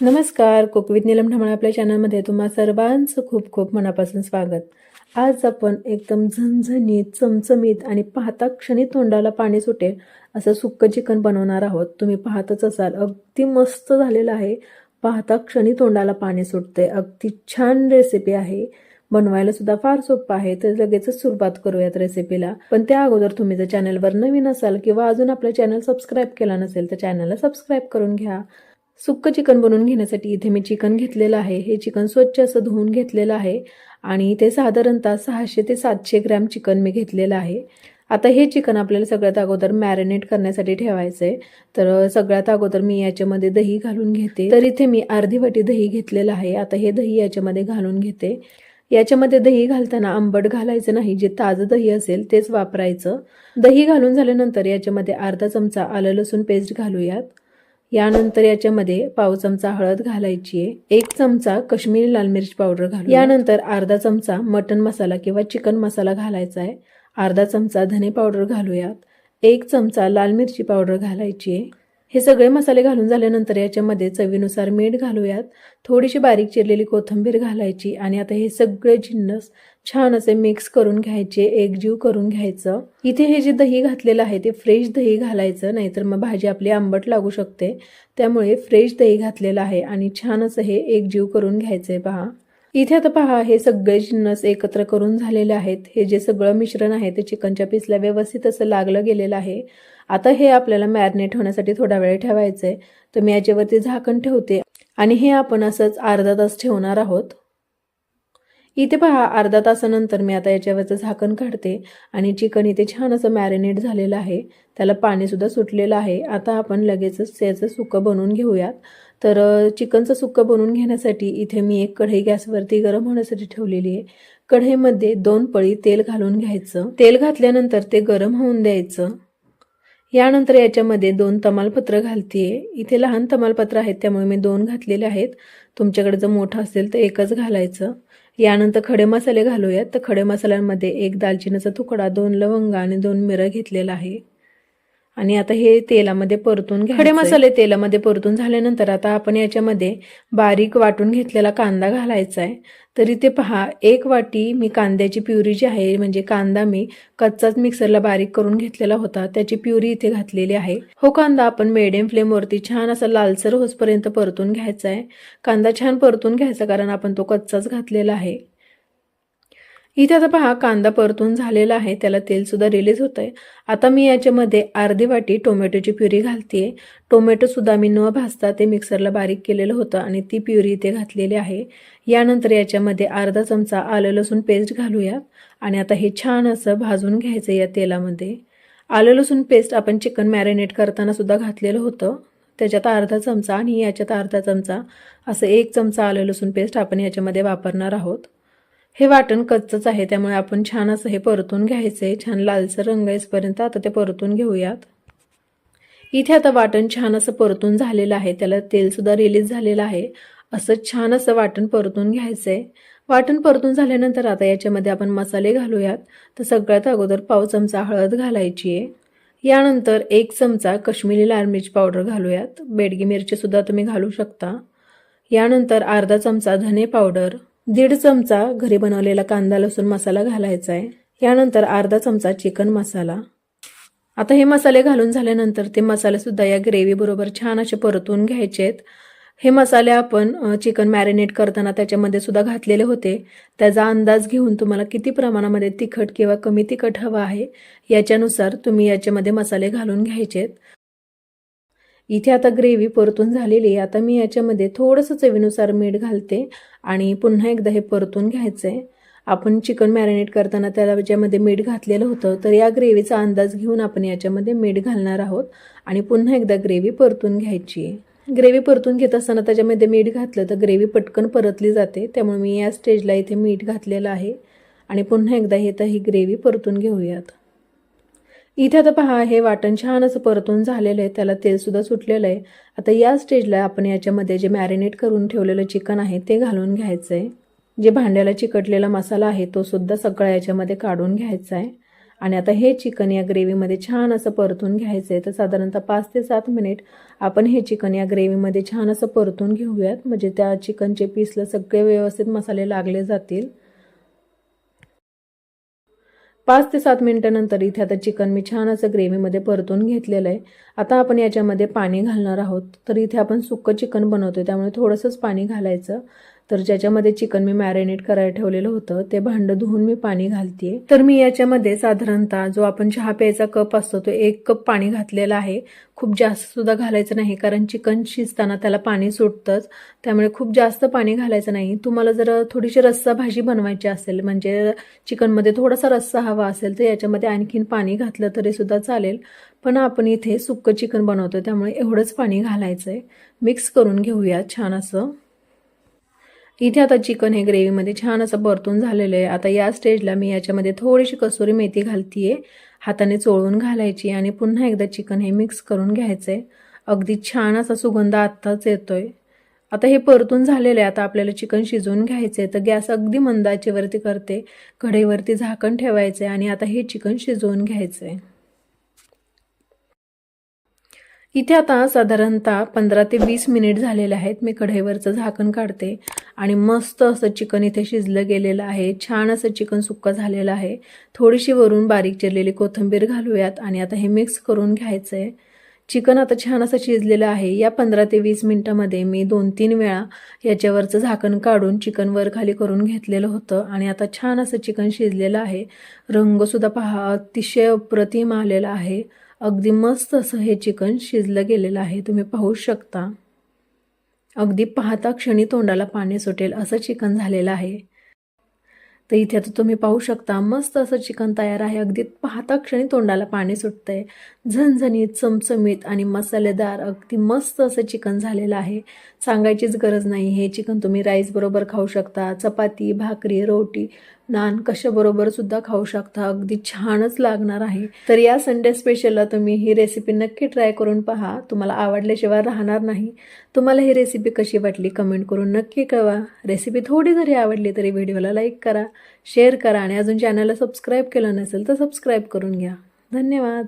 नमस्कार कोकवित निलम ढमाळ आपल्या चॅनलमध्ये तुम्हा सर्वांचं खूप खूप मनापासून स्वागत. आज आपण एकदम झणझणीत चमचमीत आणि पाहता क्षणी तोंडाला पाणी सुटेल असं सुक्क चिकन बनवणार आहोत. तुम्ही पाहतच असाल अगदी मस्त झालेलं आहे. पाहता क्षणी तोंडाला पाणी सुटते अगदी छान रेसिपी आहे. बनवायला सुद्धा फार सोपं आहे. तर लगेचच सुरुवात करूयात रेसिपीला पण त्या अगोदर तुम्ही जर चॅनलवर नवीन असाल किंवा अजून आपलं चॅनल सबस्क्राईब केला नसेल तर चॅनलला सबस्क्राईब करून घ्या. सुक्क चिकन बनवून घेण्यासाठी इथे मी चिकन घेतलेलं आहे. हे चिकन स्वच्छ असं धुवून घेतलेलं आहे आणि इथे साधारणतः सहाशे ते सातशे ग्रॅम चिकन मी घेतलेलं आहे. आता हे चिकन आपल्याला सगळ्यात अगोदर मॅरिनेट करण्यासाठी ठेवायचं आहे तर सगळ्यात अगोदर मी याच्यामध्ये दही घालून घेते. तर इथे मी अर्धी वाटी दही घेतलेलं आहे. आता हे दही याच्यामध्ये घालून घेते. याच्यामध्ये दही घालताना आंबट घालायचं नाही. जे ताजं दही असेल तेच वापरायचं. दही घालून झाल्यानंतर याच्यामध्ये अर्धा चमचा आलं लसूण पेस्ट घालूयात. यानंतर याच्यामध्ये पाव चमचा हळद घालायची आहे. एक चमचा कश्मीरी लाल मिरची पावडर घालू यानंतर अर्धा चमचा मटन मसाला किंवा चिकन मसाला घालायचा आहे. अर्धा चमचा धने पावडर घालूयात. एक चमचा लाल मिरची पावडर घालायची आहे. हे सगळे मसाले घालून झाल्यानंतर याच्यामध्ये चवीनुसार मीठ घालूयात. थोडीशी बारीक चिरलेली कोथिंबीर घालायची आणि आता हे सगळे जिन्नस छान असे मिक्स करून घ्यायचे एकजीव करून घ्यायचं. इथे हे जे दही घातलेलं आहे ते फ्रेश दही घालायचं नाहीतर मग भाजी आपली आंबट लागू शकते. त्यामुळे फ्रेश दही घातलेलं आहे आणि छान असं हे एकजीव करून घ्यायचंय पहा. इथे आता पहा हे सगळे जिन्नस एकत्र करून झालेले आहेत. हे जे सगळं मिश्रण आहे ते चिकनच्या पीसला व्यवस्थित असं लागलं गेलेलं आहे. आता हे आपल्याला मॅरिनेट होण्यासाठी थोडा वेळ ठेवायचं आहे तर मी याच्यावरती झाकण ठेवते. आणि हे आपण असंच अर्धा तास ठेवणार आहोत. इथे पहा अर्धा तासानंतर मी आता याच्यावरचं झाकण काढते. आणि चिकन इथे छान असं मॅरिनेट झालेलं आहे. त्याला पाणीसुद्धा सुटलेलं आहे. आता आपण लगेचच त्याचं सुकं बनवून घेऊयात. तर चिकनचं सुक्कं बनवून घेण्यासाठी इथे मी एक कढई गॅसवरती गरम होण्यासाठी ठेवलेली आहे. कढईमध्ये दोन पळी तेल घालून घ्यायचं. तेल घातल्यानंतर ते गरम होऊन द्यायचं. यानंतर याच्यामध्ये दोन तमालपत्र घालते इथे लहान तमालपत्र आहेत त्यामुळे मी दोन घातलेले आहेत. तुमच्याकडे जर मोठं असेल तर एकच घालायचं. यानंतर खडे मसाले घालूयात. तर खडे मसाल्यांमध्ये एक दालचिनीचा तुकडा दोन लवंगा आणि दोन मिरं घेतलेला आहे. आणि आता हे तेलामध्ये परतून घ्या खडे मसाले तेलामध्ये परतून झाल्यानंतर आता आपण याच्यामध्ये बारीक वाटून घेतलेला कांदा घालायचा आहे तर इथे पहा एक वाटी मी कांद्याची प्युरी जी आहे म्हणजे कांदा मी कच्चाच मिक्सरला बारीक करून घेतलेला होता त्याची प्युरी इथे घातलेली आहे. हो कांदा आपण मिडियम फ्लेमवरती छान असा लालसर होसपर्यंत परतून घ्यायचा आहे कांदा छान परतून घ्यायचा कारण आपण तो कच्चाच घातलेला आहे. इथे आता पहा कांदा परतून झालेला आहे त्याला तेलसुद्धा रिलीज होत आहे आता मी याच्यामध्ये अर्धी वाटी टोमॅटोची प्युरी घालते टोमॅटोसुद्धा मी न भाजता ते मिक्सरला बारीक केलेलं होतं आणि ती प्युरी इथे घातलेली आहे. यानंतर याच्यामध्ये अर्धा चमचा आलं लसूण पेस्ट घालूया. आणि आता हे छान असं भाजून घ्यायचं या तेलामध्ये. आलं लसूण पेस्ट आपण चिकन मॅरिनेट करताना सुद्धा घातलेलं होतं. त्याच्यात अर्धा चमचा आणि याच्यात अर्धा चमचा असं एक चमचा आलं लसूण पेस्ट आपण याच्यामध्ये वापरणार आहोत. हे वाटण कच्चच आहे त्यामुळे आपण छान असं हे परतून घ्यायचं आहे छान लालसर रंग येईपर्यंत आता ते परतून घेऊयात. इथे आता वाटण छान असं परतून झालेलं आहे त्याला तेलसुद्धा रिलीज झालेलं आहे. असं छान असं वाटण परतून घ्यायचं आहे वाटण परतून झाल्यानंतर आता याच्यामध्ये आपण मसाले घालूयात. तर सगळ्यात अगोदर पाव चमचा हळद घालायची आहे यानंतर एक चमचा कश्मीरी लाल मिरची पावडर घालूयात. बेडगी मिरचीसुद्धा तुम्ही घालू शकता. यानंतर अर्धा चमचा धने पावडर. दीड चमचा घरी बनवलेला कांदा लसूण मसाला घालायचा आहे यानंतर अर्धा चमचा चिकन मसाला. आता हे मसाले घालून झाल्यानंतर ते मसालेसुद्धा या ग्रेव्हीबरोबर छान असे परतून घ्यायचे आहेत हे मसाले आपण चिकन मॅरिनेट करताना त्याच्यामध्ये सुद्धा घातलेले होते. त्याचा अंदाज घेऊन तुम्हाला किती प्रमाणामध्ये तिखट किंवा कमी तिखट हवं आहे याच्यानुसार तुम्ही याच्यामध्ये मसाले घालून घ्यायचेत. इथे आता ग्रेव्ही परतून झालेली आहे. आता मी याच्यामध्ये थोडंसं चवीनुसार मीठ घालते आणि पुन्हा एकदा हे परतून घ्यायचं आहे आपण चिकन मॅरिनेट करताना त्याला ज्यामध्ये मीठ घातलेलं होतं तर या ग्रेव्हीचा अंदाज घेऊन आपण याच्यामध्ये मीठ घालणार आहोत आणि पुन्हा एकदा ग्रेव्ही परतून घ्यायची आहे. ग्रेव्ही परतून घेत असताना त्याच्यामध्ये मीठ घातलं तर ग्रेव्ही पटकन परतली जाते. त्यामुळे मी या स्टेजला इथे मीठ घातलेलं आहे आणि पुन्हा एकदा हे तर ही ग्रेव्ही परतून घेऊयात. इथे आता पहा हे वाटण छान असं परतून झालेलं आहे त्याला तेलसुद्धा सुटलेलं आहे. आता या स्टेजला आपण याच्यामध्ये जे मॅरिनेट करून ठेवलेलं चिकन आहे ते घालून घ्यायचं आहे जे भांड्याला चिकटलेला मसाला आहे तो सुद्धा सगळा याच्यामध्ये काढून घ्यायचा आहे आणि आता हे चिकन या ग्रेव्हीमध्ये छान असं परतून घ्यायचं आहे तर साधारणतः पाच ते सात मिनिट आपण हे चिकन या ग्रेव्हीमध्ये छान असं परतून घेऊयात. म्हणजे त्या चिकनचे पीसला सगळे व्यवस्थित मसाले लागले जातील. पाच ते सात मिनिटानंतर इथे आता चिकन मी छान असं ग्रेव्हीमध्ये परतून घेतलेलं आहे. आता आपण याच्यामध्ये पाणी घालणार आहोत. तर इथे आपण सुक्कं चिकन बनवतो त्यामुळे थोडंसंच पाणी घालायचं. तर ज्याच्यामध्ये चिकन मी मॅरिनेट करायला ठेवलेलं होतं ते भांडं धुवून मी पाणी घालते तर मी याच्यामध्ये साधारणतः जो आपण चहा प्यायचा कप असतो तो एक कप पाणी घातलेला आहे. खूप जास्त सुद्धा घालायचं नाही कारण चिकन शिजताना त्याला पाणी सुटतंच. त्यामुळे खूप जास्त पाणी घालायचं नाही. तुम्हाला जर थोडीशी रस्सा भाजी बनवायची असेल म्हणजे चिकनमध्ये थोडासा रस्सा हवा असेल तर याच्यामध्ये आणखीन पाणी घातलं तरी सुद्धा चालेल. पण आपण इथे सुक्कं चिकन बनवतो त्यामुळे एवढंच पाणी घालायचं आहे मिक्स करून घेऊया छान असं. इथे आता चिकन हे ग्रेव्हीमध्ये छान असं परतून झालेलं आहे. आता या स्टेजला मी याच्यामध्ये थोडीशी कसुरी मेथी घालतीये. हाताने चोळून घालायची आणि पुन्हा एकदा चिकन हे मिक्स करून घ्यायचं आहे अगदी छान असा सुगंध आत्ताच येतोय. आता हे परतून झालेलं आहे. आता आपल्याला चिकन शिजवून घ्यायचं आहे तर गॅस अगदी मंदाचेवरती करते. कढईवरती झाकण ठेवायचं आहे आणि आता हे चिकन शिजवून घ्यायचं आहे इथे आता साधारणतः पंधरा ते वीस मिनिट झालेले आहेत. मी कढईवरचं झाकण काढते आणि मस्त असं चिकन इथे शिजलं गेलेलं आहे. छान असं चिकन सुक्का झालेलं आहे. थोडीशी वरून बारीक चिरलेली कोथिंबीर घालूयात आणि आता हे मिक्स करून घ्यायचं आहे चिकन आता छान असं शिजलेलं आहे. या पंधरा ते वीस मिनटामध्ये मी दोन तीन वेळा याच्यावरचं झाकण काढून चिकन वर खाली करून घेतलेलं होतं आणि आता छान असं चिकन शिजलेलं आहे. रंगसुद्धा पहा अतिशय अप्रतिम आलेला आहे. अगदी मस्त असं हे चिकन शिजलं गेलेलं आहे. तुम्ही पाहू शकता. अगदी पाहता क्षणी तोंडाला पाणी सुटेल असं चिकन झालेलं आहे. तर इथे आता तुम्ही पाहू शकता मस्त असं चिकन तयार आहे. अगदी पाहता क्षणी तोंडाला पाणी सुटतंय. झणझणीत चमचमीत आणि मसालेदार अगदी मस्त असं चिकन झालेलं आहे. सांगायचीच गरज नाही. हे चिकन तुम्ही राईसबरोबर खाऊ शकता. चपाती भाकरी रोटी नान कशाबरोबर सुद्धा खाऊ शकता. अगदी छानच लागणार आहे. तर या संडे स्पेशलला तुम्ही ही रेसिपी नक्की ट्राय करून पहा. तुम्हाला आवडल्याशिवाय राहणार नाही. तुम्हाला ही रेसिपी कशी वाटली कमेंट करून नक्की कळवा. रेसिपी थोडी जरी आवडली तरी व्हिडिओला लाईक करा शेअर करा आणि अजून चॅनलला सबस्क्राईब केलं नसेल तर सबस्क्राईब करून घ्या. धन्यवाद.